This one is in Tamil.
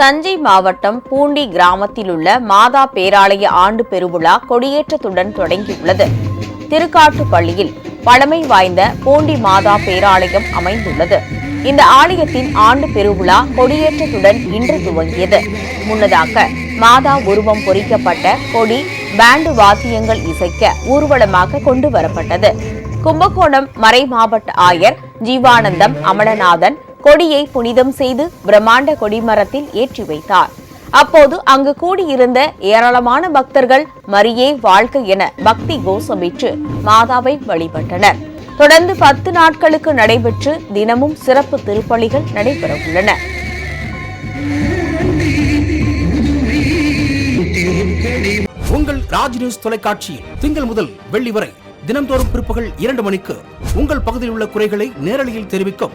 தஞ்சை மாவட்டம் பூண்டி கிராமத்தில் உள்ள மாதா பேராலய ஆண்டு பெருவிழா கொடியேற்றத்துடன் தொடங்கியுள்ளது. திருக்காட்டுப்பள்ளியில் பழமை வாய்ந்த பூண்டி மாதா பேராலயம் அமைந்துள்ளது. இந்த ஆலயத்தின் ஆண்டு பெருவிழா கொடியேற்றத்துடன் இன்று துவங்கியது. முன்னதாக மாதா உருவம் பொறிக்கப்பட்ட கொடி பேண்டு வாத்தியங்கள் இசைக்க ஊர்வலமாக கொண்டு வரப்பட்டது. கும்பகோணம் மறை மாவட்ட ஆயர் ஜீவானந்தம் அமலநாதன் கொடியை புனிதம் செய்து பிரம்மாண்ட கொடிமரத்தில் ஏற்றி வைத்தார். அப்போது அங்கு கூடியிருந்த ஏராளமான பக்தர்கள் மரியே வாழ்க என பக்தி கோஷமிட்டு மாதாவை வழிபட்டனர். தொடர்ந்து பத்து நாட்களுக்கு நடைபெற்று தினமும் சிறப்பு திருப்பலிகள் நடைபெறவுள்ளன. உங்கள் ராஜ் நியூஸ் தொலைக்காட்சியில் திங்கள் முதல் வெள்ளி வரை தினந்தோறும் பிற்பகல் இரண்டு மணிக்கு உங்கள் பகுதியில் உள்ள குறைகளை நேரலையில் தெரிவிக்கும்